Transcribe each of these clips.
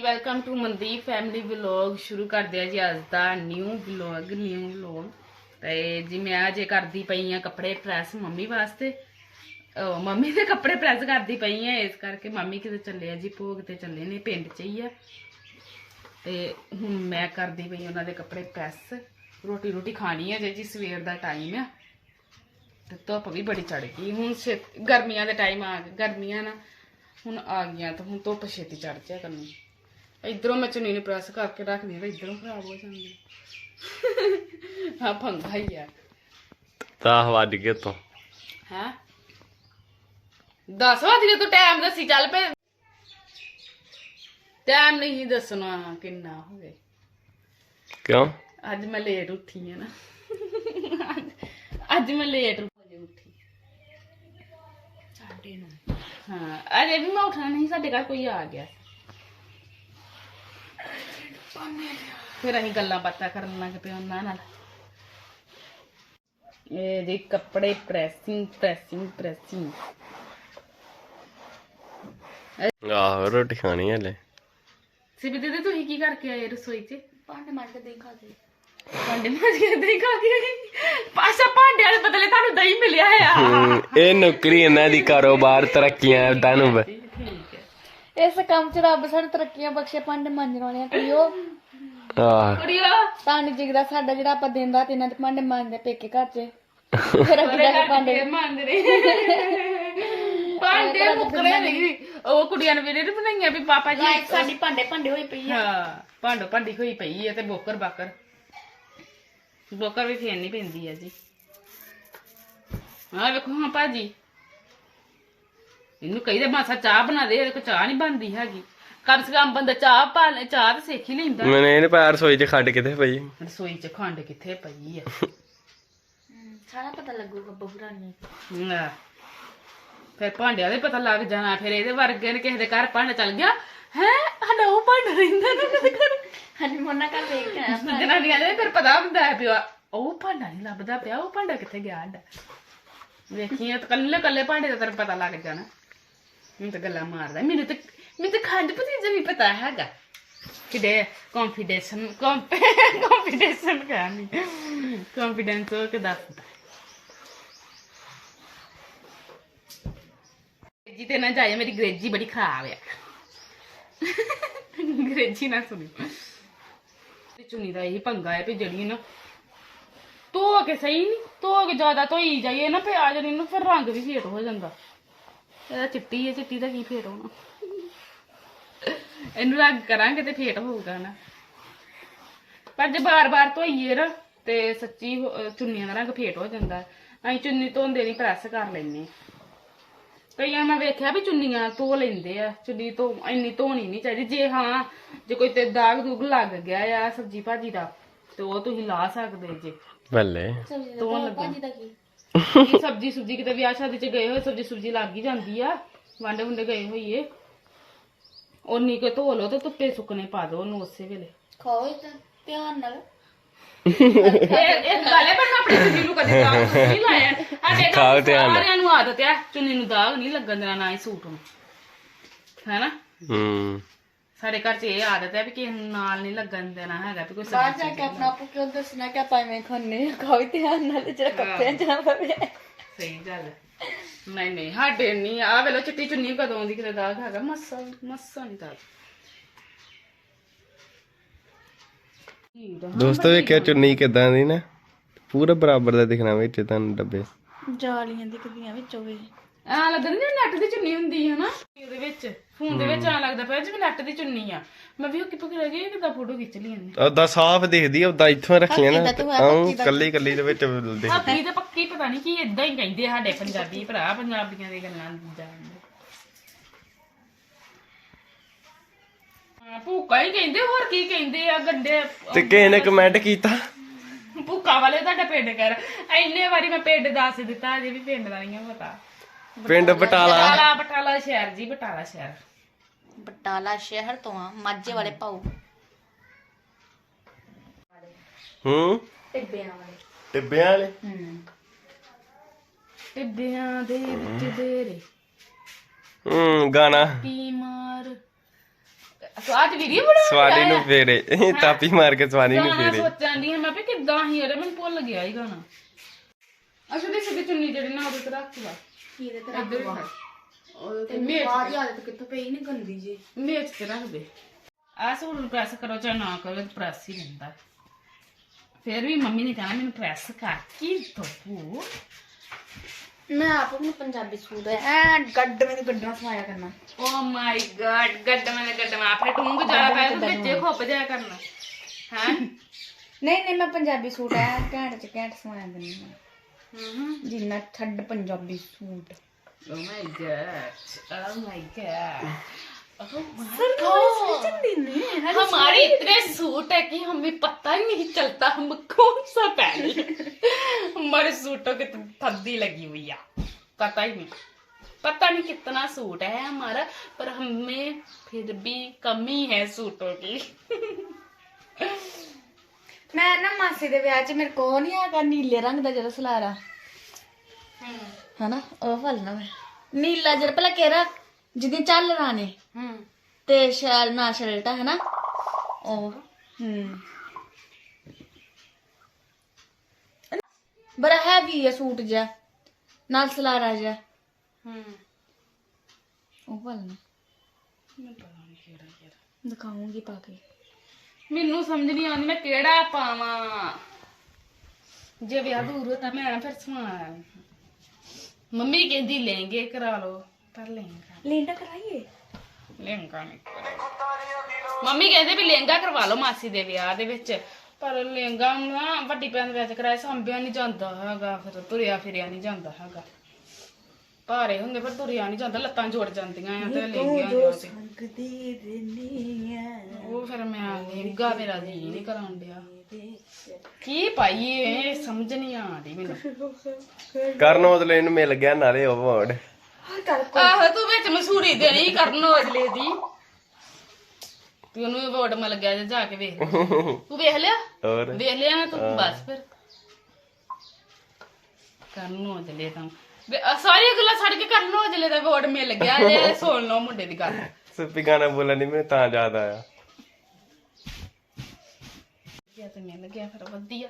ਜੀ welcome to Mandeep family vlog ਸ਼ੁਰੂ ਕਰਦੇ ਆ ਜੀ ਅੱਜ ਦਾ ਨਿਊ ਵਲੌਗ ਨਿਊ ਵਲੌਗ ਤੇ ਜੀ ਮੈਂ ਅਜੇ ਕਰਦੀ ਪਈ ਆ ਕੱਪੜੇ ਪ੍ਰੈਸ ਮੰਮੀ ਵਾਸਤੇ। ਮੰਮੀ ਦੇ ਕੱਪੜੇ ਪ੍ਰੈਸ ਕਰਦੀ ਪਈ ਆ ਇਸ ਕਰਕੇ ਮੰਮੀ ਕਿਤੇ ਚੱਲੇ ਆ ਜੀ, ਭੋਗ ਤੇ ਚੱਲੇ ਨੇ, ਪਿੰਡ ਚ ਹੀ ਆ। ਤੇ ਹੁਣ ਮੈਂ ਕਰਦੀ ਪਈ ਉਹਨਾਂ ਦੇ ਕੱਪੜੇ ਪ੍ਰੈਸ ਰੋਟੀ ਰੋਟੀ ਖਾਣੀ ਹੈ ਜੇ ਜੀ, ਸਵੇਰ ਦਾ ਟਾਈਮ ਆ। ਤੇ ਧੁੱਪ ਵੀ ਬੜੀ ਚੜ ਗਈ। ਹੁਣ ਛੇ- ਗਰਮੀਆਂ ਦੇ ਟਾਈਮ ਆ ਗਏ। ਗਰਮੀਆਂ ਨਾ ਹੁਣ ਆ ਗਈਆਂ ਤਾਂ ਹੁਣ ਧੁੱਪ ਛੇਤੀ ਚੜ ਜਾ ਕਰਨੀ। ਇਧਰੋਂ ਮੈਂ ਚੁੰਨੀ ਨੂੰ ਪ੍ਰੈਸ ਕਰਕੇ ਰੱਖਦੀ ਹਾਂ ਤੇ ਇਧਰੋਂ ਖਰਾਬ ਹੋ ਜਾਂਦੀ ਹਾਂ ਪੰਗਾ ਹੀ ਆ ਤਾਂ ਵੱਜ ਗਏ ਤੋਂ ਹੈ 10 ਵਜੇ ਤੂੰ ਟਾਈਮ ਦੱਸੀ ਚੱਲ ਪਏ ਟਾਈਮ ਨਹੀਂ ਦੱਸਣਾ ਕਿੰਨਾ ਹੋਵੇ ਕਿਉਂ ਅੱਜ ਮੈਂ ਲੇਟ ਉੱਠੀ ਆ ਨਾ ਅੱਜ- ਅੱਜ ਮੈਂ ਲੇਟ ਵਜੇ ਉੱਠੀ ਸਾਢੇ ਨੌ ਹਾਂ ਅਰੇ ਵੀ ਮੈਂ ਉੱਠਣਾ ਨਹੀਂ ਸਾਡੇ ਘਰ ਕੋਈ ਆ ਗਿਆ ਫਿਰ ਅਸੀਂ ਗੱਲਾਂ ਬਾਤਾਂ ਕਰਨ ਲੱਗ ਪਏ ਉਹਨਾਂ ਨਾਲ। ਇਹ ਜੀ ਕੱਪੜੇ ਪ੍ਰੈਸਿੰਗ ਪ੍ਰੈਸਿੰਗ ਪ੍ਰੈਸਿੰਗ ਆਹੋ ਰੋਟੀ ਖਾਣੀ ਹਲੇ। ਸਿਬੀ ਦੀਦੀ ਤੁਸੀਂ ਕੀ ਕਰਕੇ ਆਏ ਰਸੋਈ 'ਚ? ਭਾਂਡੇ ਮਾਰ ਕੇ ਦੇਖ ਕੇ। ਭਾਂਡੇ ਮਾਂਜ ਕੇ ਦਹੀਂ ਖਾ ਕੇ? ਪਾਸਾ ਭਾਂਡੇ ਵਾਲੇ ਬਦਲੇ ਤੁਹਾਨੂੰ ਦਹੀਂ ਮਿਲਿਆ ਆ। ਹਮ, ਇਹ ਨੌਕਰੀ ਇਹਨਾਂ ਦੀ ਕਾਰੋਬਾਰ ਤਰੱਕੀਆਂ ਤੁਹਾਨੂੰ ਬ- ਹੈ ਇਸ ਕੰਮ 'ਚ ਰੱਬ ਸਾਨੂੰ ਤਰੱਕੀਆਂ ਬਖਸ਼ੇ ਭਾਂਡੇ ਮਾਂਜਣ ਵਾਲਿਆਂ ਕੁੜੀਓ ਆਹ। ਕੁੜੀਓ। ਤੁਹਾਨੂੰ ਜਿਗਦਾ ਸਾਡਾ ਜਿਹੜਾ ਆਪਾਂ ਦਿਨ ਰਾਤ ਇਹਨਾਂ ਦੇ ਭਾਂਡੇ ਮਾਂਜਦੇ ਪੇਕੇ ਘਰ 'ਚ। ਫਿਰ ਅੱਗੇ ਜਾ ਕੇ ਭਾਂਡੇ ਮੰਨ ਰਹੇ ਭਾਂਡੇ ਮੁੱਕਰੇ ਨਹੀਂ ਉਹ ਕੁੜੀਆਂ ਨੇ ਵੀਰੇ ਨੇ ਬਣਾਈਆਂ ਵੀ ਪਾਪਾ ਜੀ। ਲਾਈਕ ਸਾਡੀ ਭਾਂਡੇ ਭਾਂਡੇ ਹੋਈ ਪਈ ਆ। ਹਾਂ ਭਾਂਡੋ ਭਾਂਡੀ ਹੋਈ ਪਈ ਹੈ ਤੇ ਬੋਕਰ ਬਾਕਰ। ਬੋਕਰ ਵੀ ਫੇਰਨੀ ਪੈਂਦੀ ਹੈ ਜੀ ਆਹ ਵੇਖੋ ਹਾਂ ਭਾਜੀ। ਇਹਨੂੰ ਕਹੀਦੇ ਮਾਸਾ ਚਾਹ ਬਣਾ ਦੇ ਇਹਦੇ ਕੋ ਚਾਹ ਨਹੀਂ ਬਣਦੀ ਹੈਗੀ। ਕਮ ਸੇ ਕਮ ਬੰਦਾ ਚਾਹ ਪਾ ਲੈ ਚਾਹ ਤੇ ਸਿੱਖ ਹੀ ਲੈਂਦਾ। ਮੈਨੇ ਇਹਨੇ ਪੈਰ ਸੋਈ ਚ ਖੱਡ ਕਿੱਥੇ ਪਈ। ਰਸੋਈ ਚ ਖੰਡ ਕਿੱਥੇ ਪਈ ਆ? ਸਾਰਾ ਪਤਾ ਲੱਗੂਗਾ ਬਹੂਰਾ ਨੂੰ ਲੈ। ਫਿਰ ਭਾਂਡਿਆਂ ਦੇ ਪਤਾ ਲੱਗ ਜਾਣਾ ਫਿਰ ਇਹਦੇ ਵਰਗੇ ਨੇ ਕਿਸੇ ਦੇ ਘਰ ਭਾਂਡਾ ਚੱਲ ਗਿਆ। ਹੈ ਸਾਡਾ ਉਹ ਭਾਂਡਾ ਰਹਿੰਦਾ ਨਾ ਉਹਦੇ ਘਰ। ਹਾਂਜੀ ਮੋਨਾ ਘਰ ਦੇਖ ਕੇ ਆਇਆ ਜਨਾਨੀਆਂ ਦੇ ਫਿਰ ਪਤਾ ਹੁੰਦਾ ਹੈ ਪਿਆ ਉਹ ਭਾਂਡਾ ਨਹੀਂ ਲੱਭਦਾ ਪਿਆ ਉਹ ਭਾਂਡਾ ਕਿੱਥੇ ਗਿਆ ਸਾਡਾ। ਵੇਖੀਏ ਤਾਂ ਕੱਲੇ ਕੱਲੇ ਭਾਂਡੇ ਦਾ ਤੈਨੂੰ ਪਤਾ ਲੱਗ ਜਾਣਾ। ਮੈਨੂੰ ਤਾਂ ਗੱਲਾਂ ਮਾਰਦਾ। ਮੈਨੂੰ ਤਾਂ ਮੈਨੂੰ ਤਾਂ ਖੰਡ ਪਤੀਜਾ ਵੀ ਪਤਾ ਹੈਗਾ। ਕਿਡੇ ਕੰਫੀਡੈਂਸ਼ਨ ਕੰਫੀਡੈਂਸ਼ਨ ਕਹਾਣੀ ਕੰਫੀਡੈਂਸ ਹੋ ਕੇ ਦੱਸਦਾ ਜੀ ਤੇ ਨਾ ਜਾਏ ਮੇਰੀ ਗ੍ਰੇਜੀ ਬੜੀ ਖਰਾਬ ਆ। ਗ੍ਰੇਜੀ ਨਾ ਸੁਣੀ ਤੇ ਚੁੰਨੀ ਦਾ ਇਹ ਪੰਗਾ ਹੈ ਵੀ ਜਿਹੜੀ ਨਾ ਧੋ ਕੇ ਸਹੀ ਨਹੀਂ ਧੋ ਕੇ ਜ਼ਿਆਦਾ ਧੋਈ ਜਾਈਏ ਨਾ, ਫਿਰ ਜਾਣੀ ਨੂੰ ਫਿਰ ਰੰਗ ਵੀ ਫੇਟ ਹੋ ਜਾਂਦਾ। ਇਹਦਾ ਚਿੱਟੀ ਹੈ ਚਿੱਟੀ ਦਾ ਕੀ ਫੇਟ ਹੋਣਾ? ਇਹਨੂੰ ਰੰਗ ਕਰਾਂਗੇ ਤੇ ਫੇਟ ਹੋਊਗਾ ਨਾ। ਪਰ ਜੇ ਬਾਰ-ਬਾਰ ਧੋਈਏ ਨਾ ਤੇ ਸੱਚੀ ਚੁੰਨੀਆਂ ਦਾ ਰੰਗ ਫੇਟ ਹੋ ਜਾਂਦਾ। ਅਸੀਂ ਚੁੰਨੀ ਧੋਂਦੇ ਨਹੀਂ ਪ੍ਰੈਸ ਕਰ ਲੈਨੇ ਕਈਆਂ ਮੈਂ ਵੇਖਿਆ ਵੀ ਚੁੰਨੀਆਂ ਧੋ ਲੈਂਦੇ ਆ ਚੁੰਨੀ ਤੋਂ ਇੰਨੀ ਧੋਣੀ ਨਹੀਂ ਚਾਹੀਦੀ। ਜੇ ਹਾਂ ਜੇ ਕੋਈ ਤੇ ਦਾਗ ਦੂਗ ਲੱਗ ਗਿਆ ਆ ਸਬਜੀ ਭਾਜੀ ਦਾ ਤੇ ਉਹ ਤੁਸੀਂ ਲਾ ਸਕਦੇ ਜੇ। ਬੱਲੇ। ਸਬਜ਼ੀ ਧੋਣ ਦਾ ਲੱਗਾ। ਭਾਜੀ ਦਾ ਕੀ ਕੀ? ਸਬਜੀ ਸੁਬਜੀ ਕਿਤੇ ਵਿਆਹ ਸ਼ਾਦੀ ਚ ਗਏ ਹੋਏ ਸਬਜੀ ਸੁਬਜੀ ਲੱਗ ਹੀ ਜਾਂਦੀ ਆ। ਵਾਂਡੇ ਵੁੰਡੇ ਗਏ ਹੋਈਏ। ਉਨੀ ਕੁ ਧੋ ਲਓ ਤੇ ਧੁੱਪੇ ਸੁੱਕਣੇ ਪਾ ਦਿਓ ਉਹਨੂੰ ਉਸੇ ਵੇਲੇ। ਖਾਓ ਇਹ ਤਾਂ ਧਿਆਨ ਨਾਲ। ਇਹ ਇਹ ਗੱਲ ਹੈ ਪਰ ਮੈਂ ਆਪਣੀ ਚੁੰਨੀ ਨੂੰ ਕਦੇ ਦਾਗ ਨਹੀਂ ਲਾਇਆ। ਸਾਡੇ ਖਾਓ ਧਿਆਨ ਨਾਲ। ਸਾਰਿਆਂ ਨੂੰ ਆਦਤ ਆ ਚੁੰਨੀ ਨੂੰ ਦਾਗ ਨਹੀਂ ਲੱਗਣ ਦੇਣਾ ਨਾ ਹੀ ਸੂਟ ਨੂੰ। ਹੈਨਾ? ਹੂੰ। ਸਾਡੇ ਘਰ 'ਚ ਇਹ ਆਦਤ ਹੈ ਵੀ ਕਿਸੇ ਨੂੰ ਨਾਲ ਨਹੀਂ ਲੱਗਣ ਦੇਣਾ ਹੈਗਾ ਵੀ ਕੋਈ ਬਾਹਰ ਜਾ ਕੇ ਆਪਣਾ ਆਪੂ ਕਿਉਂ ਦੱਸਣਾ ਕਿ ਆਪਾਂ ਐਵੇਂ ਆ ਖਾਓ ਧਿਆਨ ਨਾਲ ਜਿਹੜਾ ਕੱਪੜਿਆਂ ਚ ਨਾ ਪਵੇ ਸਹੀ ਗੱਲ ਹੈ। ਨਹੀਂ ਨਹੀਂ ਸਾਡੇ ਨਹੀਂ ਆ ਵੇਲੋ ਚਿੱਟੀ ਚੁੰਨੀ ਕਦੋਂ ਦੀ ਕਿਤੇ ਦਾਗ ਹੈਗਾ? ਮੱਸਾ ਮੱਸਾ ਨਹੀਂ ਦਾਗ। ਦੋਸਤੋ ਵੇਖਿਆ ਚੁੰਨੀ ਕਿਦਾਂ ਦੀ ਨਾ? ਪੂਰਾ ਬਰਾਬਰ ਦਾ ਦਿਖਣਾ ਵਿੱਚ ਤੁਹਾਨੂੰ ਡੱਬੇ ਜਾਲੀਆਂ ਦਿਖਦੀਆਂ ਵਿੱਚ ਹੋਵੇ ਆ ਲੱਗਦਾ ਨਹੀਂ ਨੈਟ ਦੀ ਚੁੰਨੀ ਹੁੰਦੀ ਹੈ ਨਾ ਉਹਦੇ ਵਿੱਚ ਫੋਨ ਦੇ ਵਿੱਚ ਆ ਲੱਗਦਾ ਪਿਆ ਜਿਵੇਂ ਨੈਟ ਦੀ ਚੁੰਨੀ ਆ। ਮੈਂ ਵੀ ਉਹ ਕਿ ਪਕੜ ਗਈ ਕਿਦਾਂ ਫੋਟੋ ਖਿੱਚ ਲਈ ਇਹਨੇ? ਉਹਦਾ ਸਾਫ਼ ਦਿਖਦੀ ਆ ਉਹਦਾ ਇੱਥੋਂ ਰੱਖੀਆਂ ਨਾ। ਆਉਂ। ਕੱਲੀ ਕੱਲੀ ਦੇ ਵਿੱਚ ਦਿਖਦੀ। ਹਾਪੀ ਤੇ ਪੱਕੀ ਪਤਾ ਨਹੀਂ ਕੀ ਇਦਾਂ ਹੀ ਕਹਿੰਦੇ ਆ ਸਾਡੇ ਪੰਜਾਬੀ ਭਰਾ ਪੰਜਾਬੀਆਂ ਦੀ ਗੱਲਾਂ ਜਾਣਦੇ। ਹਾਂ ਭੂਕਾ ਹੀ ਕਹਿੰਦੇ ਹੋਰ ਕੀ ਕਹਿੰਦੇ ਆ ਗੰਡੇ ਤੇ ਕਿਸੇ ਨੇ ਕਮੈਂਟ ਕੀਤਾ? ਭੂਕਾ ਵਾਲੇ ਤੁਹਾਡਾ ਪਿੰਡ ਕਰ ਇੰਨੇ ਵਾਰੀ ਮੈਂ ਪਿੰਡ ਦੱਸ ਦਿੱਤਾ ਅਜੇ ਵੀ ਪਿੰਡ ਦਾ ਨਹੀਂ ਪਤਾ। ਪਿੰਡ ਬਟਾਲਾ। ਬਟਾਲਾ। ਬਟਾਲਾ ਸ਼ਹਿਰ ਜੀ ਬਟਾਲਾ ਸ਼ਹਿਰ। ਬਟਾਲਾ ਸ਼ਹਿਰ ਤੋਂ ਆ ਮਾਝੇ ਵਾਲੇ ਪਾਉ ਹੂੰ? ਟਿੱਬਿਆਂ ਵਾਲੇ। ਟਿੱਬਿਆਂ ਵਾਲੇ? ਹੂੰ। ਟਿੱਬਿਆਂ ਦੇ ਵਿੱਚ ਦੇਰੇ ਹੂੰ ਗਾਣਾ। ਕੀ ਮਾਰ। ਸੋ ਅੱਜ ਵੀਡੀਓ ਬਣਾ ਸਵਾਲੀ ਨੂੰ ਫੇਰੇ। ਤਾਪੀ ਮਾਰ ਕੇ ਸਵਾਲੀ ਨੂੰ ਗਾਣਾ ਫੇਰੇ। ਸੋਚਣ ਦੀ ਮੈਂ ਵੀ ਕਿੱਦਾਂ ਹੀ ਉਹਦੇ ਮੈਨੂੰ ਭੁੱਲ ਗਿਆ ਹੀ ਗਾਣਾ। ਅੱਛਾ ਦੇ ਸਿੱਧੀ ਚੁੰਨੀ ਜਿਹੜੀ ਨਾ ਉਹਦੇ ਤੇ ਰੱਖ ਲਾ। ਇਹਦੇ ਤੇ ਇੱਧਰ ਹੀ ਰੱਖ। ਉਹਦੇ ਤੇ ਮੇਚ ਬਾਅਦ ਆਦਤ ਕਿੱਥੋਂ ਪਈ ਨਹੀਂ ਗੰਦੀ ਜੀ ਮੇਚ ਤੇ ਰੱਖ ਦੇ ਆ ਸੂਟ ਨੂੰ ਪ੍ਰੈਸ ਕਰੋ ਚਾਹੇ ਨਾ ਕਰੋ ਪ੍ਰੈਸ ਹੀ ਰਹਿੰਦਾ ਫਿਰ ਵੀ ਮੰਮੀ ਨੇ ਕਹਿਣਾ ਮੈਨੂੰ ਪ੍ਰੈਸ ਕਰ ਕੀ ਦੋ ਮੈਂ ਆਪ ਨੂੰ ਪੰਜਾਬੀ ਸੂਟ ਹੈ ਐ ਗੱਡ ਮੈਨੂੰ ਗੱਡਾਂ ਸਵਾਇਆ ਕਰਨਾ ਓ ਮਾਈ ਗॉड ਗੱਡਮਾ ਨੇ ਗੱਡਮਾ ਆਪੇ ਟੁੰਗ ਜਾਇਆ ਪਾਇਆ ਤੂੰ ਵਿੱਚੇ ਖੁੱਪ ਜਾਇਆ ਕਰਨਾ ਹੈ ਨਹੀਂ ਨਹੀਂ ਮੈਂ ਪੰਜਾਬੀ ਸੂਟ ਐ ਘੈਂਟ ਚ ਘੈਂਟ ਸਵਾਇਆ ਕਰਨੀ ਮੈਂ ਹੂੰ ਜਿੰਨਾ ਛੱਡ Punjabi suit oh my god oh my god हमारे इतने सूट है कि हमें पता ही नहीं चलता हम कौन सा पहने हमारे सूटों की तो थद्दी लगी हुई है पता ही नहीं पता नहीं कितना सूट है हमारा पर हमें फिर भी कमी है सूटों की ਮੈਂ ਨਾ ਮਾਸੀ ਦੇ ਵਿਆਹ 'ਚ ਮੇਰੇ ਕੋਲ ਨਹੀਂ ਹੈਗਾ ਨੀਲੇ ਰੰਗ ਦਾ ਜਿਹੜਾ ਸਲਾਰਾ। ਹਨਾ ਉਹ ਫਲਣਾ ਮੈਂ। ਨੀਲਾ ਜਿਹੜਾ ਪਹਿਲਾਂ ਕਿਹੜਾ? ਜਿਹਦੇ ਚੱਲ ਰਾਣੇ। ਹੂੰ। ਤੇ ਸ਼ਾਲ ਨਾ ਸ਼ਲਟਾ ਹਨਾ? ਉਹ ਹੂੰ। ਬੜਾ ਹੈਵੀ ਹੈ ਸੂਟ ਜਿਹਾ ਨਾਲ ਸਲਾਰਾ ਜਿਹਾ। ਹੂੰ। ਉਹ ਫਲਣਾ ਦਿਖਾਉਂਗੀ ਪਾ ਕੇ। ਮੈਨੂੰ ਸਮਝ ਨਹੀਂ ਆਉਂਦੀ ਮੈਂ ਕਿਹੜਾ ਪਾਵਾਂ। ਜੇ ਵਿਆਹ ਦੂਰ ਹੋ ਤਾਂ ਮੈਂ ਫਿਰ ਸਮਾਨ ਮੰਮੀ ਕਹਿੰਦੀ ਲਹਿੰਗੇ ਕਰਾ ਲਓ ਪਰ ਲਹਿੰਗਾ ਲੈਂਦਾ ਕਰਾਈਏ? ਲਹਿੰਗਾ ਨਹੀਂ। ਮੰਮੀ ਕਹਿੰਦੇ ਵੀ ਲਹਿੰਗਾ ਕਰਵਾ ਲਓ ਮਾਸੀ ਦੇ ਵਿਆਹ ਦੇ ਵਿੱਚ ਪਰ ਲਹਿੰਗਾ ਨਾ ਵੱਡੀ ਭੈਣ ਦੇ ਵਿੱਚ ਕਰਾਇਆ ਸੰਭਿਆ ਨਹੀਂ ਜਾਂਦਾ ਹੈਗਾ ਫਿਰ ਤੁਰਿਆ ਫਿਰਿਆ ਨਹੀਂ ਜਾਂਦਾ ਹੈਗਾ। ਭਾਰੇ ਹੁੰਦੇ ਪਰ ਤੁਰਿਆ ਨਹੀਂ ਜਾਂਦਾ ਲੱਤਾਂ ਜੁੜ ਜਾਂਦੀਆਂ ਆ ਤੇ ਲਹਿੰਗਿਆਂ ਦੀਆਂ ਤੇ ਸੰਗਦੀ ਰਹਿਨੀ ਉਹ ਫਿਰ ਮੈਂ ਲਹਿੰਗਾ ਮੇਰਾ ਜੀ ਨਹੀਂ ਕਰਾਉਣ ਡਿਆ। ਕੀ ਪਾਈਏ ਸਮਝ ਨਹੀਂ ਆਉਂਦੀ ਮੈਨੂੰ। ਕਰਨ ਔਜਲੇ ਇਹਨੂੰ ਮਿਲ ਗਿਆ ਨਾਲੇ ਅਵਾਰਡ ਆਹੋ ਤੂੰ ਵਿੱਚ ਮਸੂਰੀ ਦੇਣੀ ਕਰਨ ਔਜਲੇ ਦੀ। ਤੂੰ ਉਹਨੂੰ ਅਵਾਰਡ ਮਿਲ ਗਿਆ ਜੇ ਜਾ ਕੇ ਵੇਖ ਤੂੰ ਵੇਖ ਲਿਆ? ਹੋਰ? ਵੇਖ ਲਿਆ ਨਾ ਤੂੰ ਬਸ ਫਿਰ। ਕਰਨ ਔਜਲੇ ਤਾਂ ਵੇ- ਸਾਰੀਆਂ ਗੱਲਾਂ ਛੱਡ ਕੇ ਕਰਨ ਔਜਲੇ ਦਾ ਅਵਾਰਡ ਮਿਲ ਗਿਆ ਜੇ ਸੁਣ ਲਓ ਮੁੰਡੇ ਦੀ ਗੱਲ। ਸੁੱਪੀ ਗਾਣਾ ਬੋਲਣ ਨਹੀਂ ਮੈਨੂੰ ਤਾਂ ਯਾਦ ਆਇਆ। ਗਿਆ ਤੇ ਮਿਲ ਗਿਆ ਫਿਰ ਵਧੀਆ।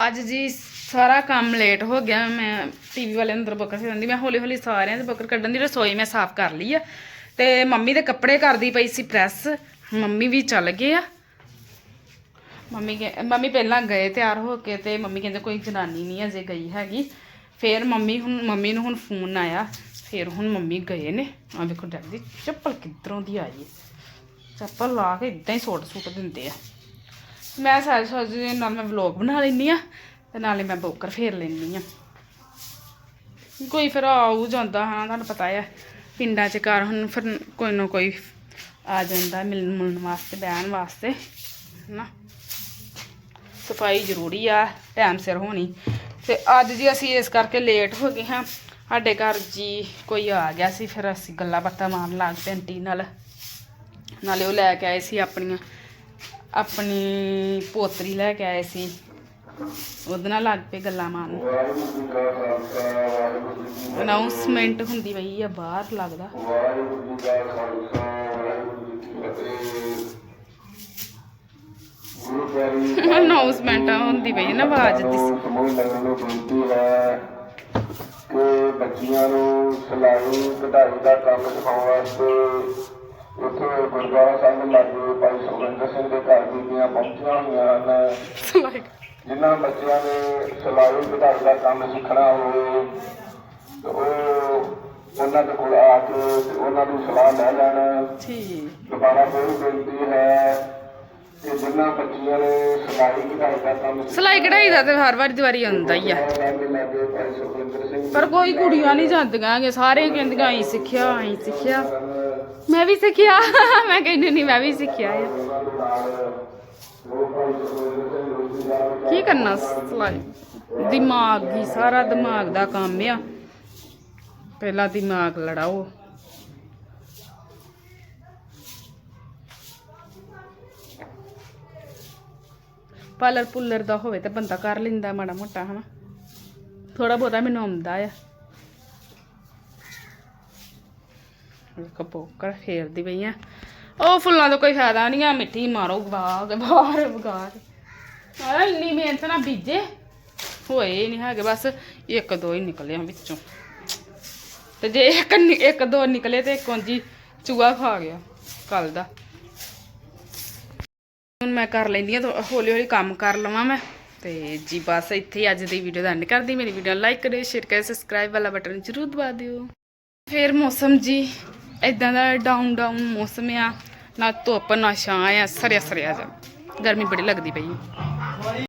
ਅੱਜ ਜੀ ਸਾਰਾ ਕੰਮ ਲੇਟ ਹੋ ਗਿਆ ਮੈਂ ਟੀਵੀ ਵਾਲੇ ਅੰਦਰ ਬੱਕਰ ਸੀ ਜਾਂਦੀ ਮੈਂ ਹੌਲੀ ਹੌਲੀ ਸਾਰਿਆਂ ਦੇ ਬੱਕਰ ਕੱਢਣ ਦੀ ਰਸੋਈ ਮੈਂ ਸਾਫ਼ ਕਰ ਲਈ ਆ। ਤੇ ਮੰਮੀ ਦੇ ਕੱਪੜੇ ਕਰਦੀ ਪਈ ਸੀ ਪ੍ਰੈਸ ਮੰਮੀ ਵੀ ਚੱਲ ਗਏ ਆ। ਮੰਮੀ ਕਹਿ- ਮੰਮੀ ਪਹਿਲਾਂ ਗਏ ਤਿਆਰ ਹੋ ਕੇ ਤੇ ਮੰਮੀ ਕਹਿੰਦੇ ਕੋਈ ਜਨਾਨੀ ਨਹੀਂ ਅਜੇ ਗਈ ਹੈਗੀ। ਫਿਰ ਮੰਮੀ ਹੁਣ, ਮੰਮੀ ਨੂੰ ਹੁਣ ਫੋਨ ਆਇਆ, ਫਿਰ ਹੁਣ ਮੰਮੀ ਗਏ ਨੇ। ਆ ਵੇਖੋ ਡੈਡੀ ਦੀ ਚੱਪਲ ਕਿੱਧਰੋਂ ਦੀ ਆਈ ਹੈ। ਚੱਪਲ ਲਾ ਕੇ ਇਦਾਂ ਹੀ ਸੁੱਟ ਸੁੱਟ ਦਿੰਦੇ ਆ। ਮੈਂ ਸਾਰੇ ਸੋਚਦੀ ਨਾਲ ਮੈਂ ਵਲੌਗ ਬਣਾ ਲੈਂਦੀ ਆ ਤੇ ਨਾਲੇ ਮੈਂ ਬੋਕਰ ਫੇਰ ਲੈਂਦੀ ਆ ਕੋਈ ਫਿਰ ਆਉ ਜਾਂਦਾ ਹਾਂ ਤੁਹਾਨੂੰ ਪਤਾ ਹੈ ਪਿੰਡਾਂ 'ਚ ਘਰ ਹੁਣ ਫਿਰ ਕੋਈ ਨਾ ਕੋਈ ਆ ਜਾਂਦਾ ਮਿਲਣ ਮੁਲਣ ਵਾਸਤੇ, ਬਹਿਣ ਵਾਸਤੇ, ਹਨਾ। ਸਫ਼ਾਈ ਜ਼ਰੂਰੀ ਆ, ਟਾਈਮ ਸਿਰ ਹੋਣੀ। ਤੇ ਅੱਜ ਜੀ ਅਸੀਂ ਇਸ ਕਰਕੇ ਲੇਟ ਹੋ ਗਏ ਹਾਂ। ਸਾਡੇ ਘਰ ਜੀ ਕੋਈ ਆ ਗਿਆ ਸੀ, ਫਿਰ ਅਸੀਂ ਗੱਲਾਂ ਬਾਤਾਂ ਮਾਰਨ ਲੱਗ ਪਏ ਆਂਟੀ ਨਾਲ। ਨਾਲੇ ਉਹ ਲੈ ਕੇ ਆਏ ਸੀ ਆਪਣੀਆਂ, ਆਪਣੀ ਪੋਤਰੀ ਲੈ ਕੇ ਆਏ ਸੀ। ਉਹਦੇ ਨਾਲ ਲੱਗ ਪਏ ਗੱਲਾਂ ਮਾਰਨ। ਅਨਾਉਂਸਮੈਂਟ ਹੁੰਦੀ ਪਈ ਆ, ਬਾਹਰ ਲੱਗਦਾ। ਅਨਾਉਂਸਮੈਂਟ ਹੁੰਦੀ ਪਈ ਨਾ ਆਵਾਜ਼ ਦੀ ਸਮੂਹ ਨਗਰ ਨੂੰ ਬੇਨਤੀ ਹੈ ਕਿ ਬੱਚੀਆਂ ਨੂੰ ਸਿਲਾਈ ਕਢਾਈ ਦਾ। ਕੰਮ ਸਿਖਾਉਣ ਵਾਸਤੇ ਇੱਥੇ ਗੁਰਦੁਆਰਾ ਸਾਹਿਬ ਲਾਗੇ ਭਾਈ ਸੁਖਿੰਦਰ ਸਿੰਘ ਦੇ ਘਰ ਬੀਬੀਆਂ ਪਹੁੰਚੀਆਂ ਹੋਈਆਂ ਹਨ ਜਿਨ੍ਹਾਂ ਬੱਚਿਆਂ ਨੇ ਸਿਲਾਈ ਕਢਾਈ ਦਾ ਕੰਮ ਸਿੱਖਣਾ ਹੋਵੇ ਉਹ ਉਹਨਾਂ ਦੇ ਕੋਲ ਆ ਕੇ ਉਹਨਾਂ ਦੀ ਸਲਾਹ ਲੈ ਲੈਣ ਠੀਕ। ਦੁਬਾਰਾ ਫਿਰ ਬੇਨਤੀ ਹੈ ਬੱਚੀਆਂ ਨੇ ਸਿਲਾਈ ਕਢਾਈ ਦਾ ਕੰਮ ਸਲਾਈ ਕਢਾਈ ਦਾ ਤੇ ਹਰ ਵਾਰੀ ਦੀਵਾਰੀ ਆਉਂਦਾ ਹੀ ਆ। ਪਰ ਕੋਈ ਕੁੜੀਆਂ ਨਹੀਂ ਜਾਂਦੀਆਂ ਕਿ ਸਾਰੇ ਕਹਿੰਦੀਆਂ ਅਸੀਂ ਸਿੱਖਿਆ ਅਸੀਂ ਸਿੱਖਿਆ। ਮੈਂ ਵੀ ਸਿੱਖਿਆ ਮੈਂ ਕਹਿੰਦੀ ਨਹੀਂ ਮੈਂ ਵੀ ਸਿੱਖਿਆ ਆ। ਕੀ ਕਰਨਾ ਸਲਾਈ? ਦਿਮਾਗ ਹੀ ਸਾਰਾ ਦਿਮਾਗ ਦਾ ਕੰਮ ਆ। ਪਹਿਲਾਂ ਦਿਮਾਗ ਲੜਾਓ। ਪਾਲਰ ਪੁੱਲਰ ਦਾ ਹੋਵੇ ਤਾਂ ਬੰਦਾ ਕਰ ਲੈਂਦਾ ਮਾੜਾ ਮੋਟਾ, ਹਨਾ? ਥੋੜਾ ਬਹੁਤਾ ਮੈਨੂੰ ਆਉਂਦਾ ਆ। ਕਪੋਕਰ ਫੇਰਦੀ ਪਈ ਆ। ਉਹ ਫੁੱਲਾਂ ਦਾ ਕੋਈ ਫਾਇਦਾ ਨਹੀਂ ਆ, ਮਿੱਟੀ ਮਾਰੋ, ਬਾਗ, ਬਾਹਰ ਬਗਾਰ ਆ ਇੰਨੀ ਮਿਹਨਤ ਨਾਲ ਬੀਜੇ, ਹੋਏ ਨਹੀਂ ਹੈਗੇ, ਬਸ ਇੱਕ ਦੋ ਹੀ ਨਿਕਲੇ ਆ ਵਿੱਚੋਂ। ਤੇ ਜੇ ਇੱਕ ਇੱਕ ਦੋ ਨਿਕਲੇ ਤੇ ਕੁੰਜੀ ਚੂਹਾ ਖਾ ਗਿਆ ਕੱਲ ਦਾ। ਹੁਣ ਮੈਂ ਕਰ ਲੈਂਦੀ ਆ ਹੌਲੀ ਹੌਲੀ ਕੰਮ ਕਰ ਲਵਾਂ ਮੈਂ। ਤੇ ਜੀ ਬਸ ਇੱਥੇ ਅੱਜ ਦੀ ਵੀਡੀਓ ਦਾ ਐਂਡ ਕਰਦੀ। ਮੇਰੀ ਵੀਡੀਓ ਲਾਈਕ ਕਰਿਓ ਸ਼ੇਅਰ ਕਰਿਓ ਸਬਸਕ੍ਰਾਈਬ ਵਾਲਾ ਬਟਨ ਜ਼ਰੂਰ ਦਬਾ ਦਿਓ। ਫਿਰ ਮੌਸਮ ਜੀ ਇਦਾਂ ਦਾ ਡਾਊਨ ਡਾਊਨ ਮੌਸਮ ਆ। ਨਾ ਧੁੱਪ, ਨਾ ਛਾਂ ਆ, ਸਰਿਆ ਸਰਿਆ ਜਾ ਗਰਮੀ ਬੜੀ ਲੱਗਦੀ ਪਈ